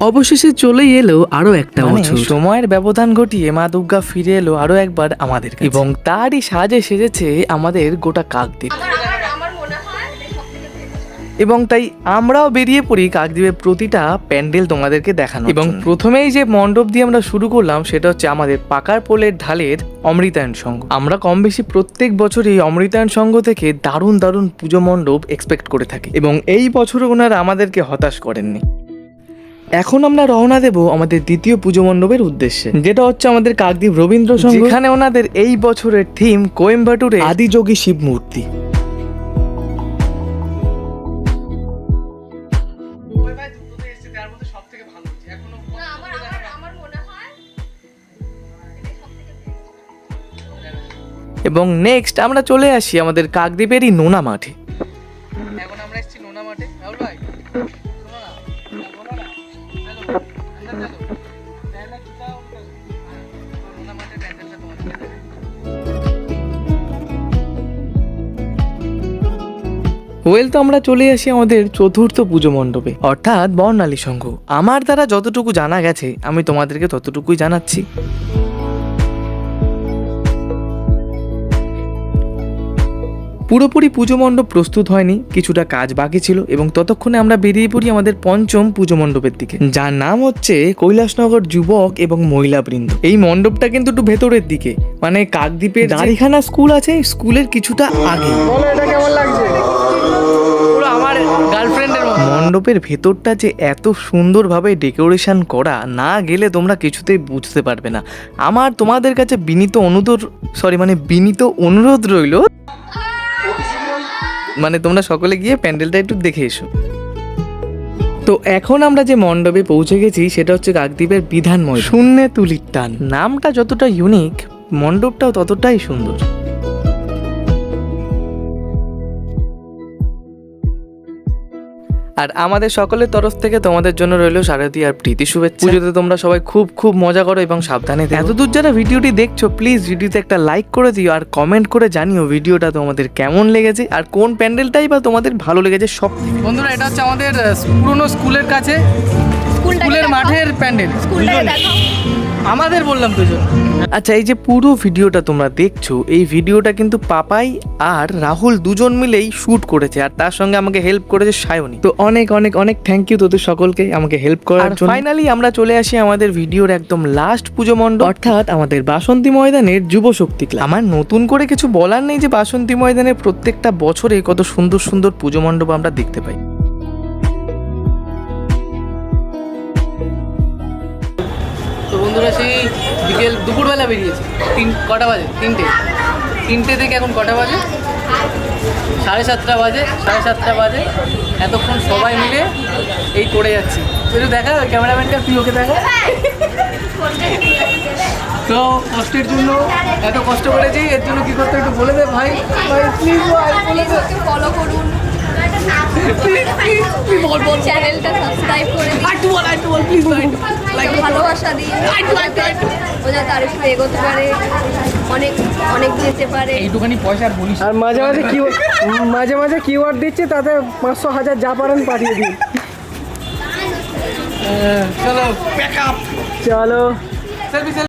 অবশেষে চলে এলো আরও একটা মানে বছর সময়ের ব্যবধান ঘটিয়ে মা দুর্গা ফিরে এলো আরও একবার আমাদের এবং তারই সাজে সেজেছে আমাদের গোটা কাকদ্বীপ। এবং তাই আমরাও বেরিয়ে পড়ি কাকদ্বীপের প্রতিটা প্যান্ডেল তোমাদেরকে দেখানো এবং প্রথমেই যে মণ্ডপ দিয়ে আমরা শুরু করলাম সেটা হচ্ছে আমাদের পাকার পোলের ঢালের অমৃতায়ন সংঘ। আমরা কম বেশি প্রত্যেক বছরই অমৃতায়ন সংঘ থেকে দারুণ দারুণ পুজো মণ্ডপ এক্সপেক্ট করে থাকি। এবং এই বছর ওনারা আমাদেরকে হতাশ করেননি। এখন আমরা রওনা দেব আমাদের দ্বিতীয় পুজো মণ্ডপের উদ্দেশ্যে যেটা হচ্ছে আমাদের কাকদ্বীপ রবীন্দ্র সংঘ। যেখানে ওনাদের এই বছরের থিম কোয়েম্বাটুরে আদিযোগী শিব মূর্তি এবং নেক্সট আমরা চলে আসি আমাদের কাকদ্বীপেরই নোনা মাঠে। ওয়েল তো আমরা চলে আসি আমাদের চতুর্থ পুজো মণ্ডপে, অর্থাৎ বর্ণালী সংঘ। আমার দ্বারা যতটুকু জানা গেছে, আমি তোমাদেরকে ততটুকুই জানাচ্ছি। পুরোপুরি পুজো মণ্ডপ প্রস্তুত হয়নি কিছুটা কাজ বাকি ছিল এবং ততক্ষণে আমরা বেরিয়ে পড়ি আমাদের পঞ্চম পুজো মণ্ডপের দিকে। যার নাম হচ্ছে কৈলাসনগর যুবক এবং মহিলা বৃন্দ এই মণ্ডপটা কিন্তু একটু ভেতরের দিকে মানে কাকদ্বীপের দাড়িখানা স্কুল আছে স্কুলের কিছুটা আগে। পুরো আমার গার্লফ্রেন্ডের মণ্ডপের ভেতরটা যে এত সুন্দরভাবে ডেকোরেশন করা না গেলে তোমরা কিছুতেই বুঝতে পারবে না। আমার তোমাদের কাছে বিনীত অনুরোধ সরি মানে বিনীত অনুরোধ রইল মানে তোমরা সকলে গিয়ে প্যান্ডেলটা একটু দেখে এসো। তো এখন আমরা যে মণ্ডপে পৌঁছে গেছি সেটা হচ্ছে কাকদ্বীপের বিধানময় শূন্যে তুলির টান। নামটা যতটা ইউনিক মণ্ডপটাও ততটাই সুন্দর। আর আমাদের সকলের তরফ থেকে তোমাদের জন্য রইল শারদীয় আর প্রীতি শুভেচ্ছা। পুজোতে তোমরা সবাই খুব খুব মজা করো এবং সাবধানে থেকো। এতদূর যারা ভিডিওটি দেখছ প্লিজ ভিডিওতে একটা লাইক করে দিও আর কমেন্ট করে জানিও ভিডিওটা তোমাদের কেমন লেগেছে আর কোন প্যান্ডেলটাই বা তোমাদের ভালো লেগেছে সব বন্ধুরা এটা হচ্ছে আমাদের পুরনো স্কুলের কাছে স্কুলের মাঠের প্যান্ডেল। আমাদের বললাম দুজন। আচ্ছা এই যে পুরো ভিডিওটা তোমরা দেখছ এই ভিডিওটা কিন্তু পাপাই আর রাহুল দুজন মিলেই শুট করেছে আর তার সঙ্গে আমাকে হেল্প করেছে সায়নী। তো অনেক অনেক অনেক থ্যাংক ইউ তোদের সকলকে আমাকে হেল্প করার জন্য। ফাইনালি আমরা চলে আসি আমাদের ভিডিওর একদম লাস্ট পুজো মণ্ডপ। অর্থাৎ আমাদের বাসন্তী ময়দানের যুব শক্তি ক্লাব। আমার নতুন করে কিছু বলার নেই যে বাসন্তী ময়দানের প্রত্যেকটা বছরে কত সুন্দর সুন্দর পুজো মণ্ডপ আমরা দেখতে পাই। দুপুরবেলা বেরিয়েছে। তিন, কটা বাজে? তিনটে। তিনটে থেকে এখন কটা বাজে? সাড়ে সাতটা বাজে, সাড়ে সাতটা বাজে। এতক্ষণ সবাই মিলে এই করে যাচ্ছি। একটু দেখা ক্যামেরাম্যানটা তুই ওকে দেখা। তো, কষ্টের জন্য, এত কষ্ট করেছি, এর জন্য কি করতে একটু বলে দে ভাই। ভাই প্লিজ ভাই বলে দে ফলো করুন। প্লিজ প্লিজ প্লিজ বল বল চ্যানেলটা সাবস্ক্রাইব করে দিন একটু বল একটু বল প্লিজ ভাই লাইক ভালোবাসা দিন ও যাতে আরও একটু এগোতে পারে অনেক অনেক যেতে পারে এইটুখানি পয়সা আর বলিস আর মাঝে মাঝে কি মাঝে মাঝে কিওয়ার্ড দিচ্ছে তাতে পাঁচশো হাজার যা পারেন পাঠিয়ে দিন চলো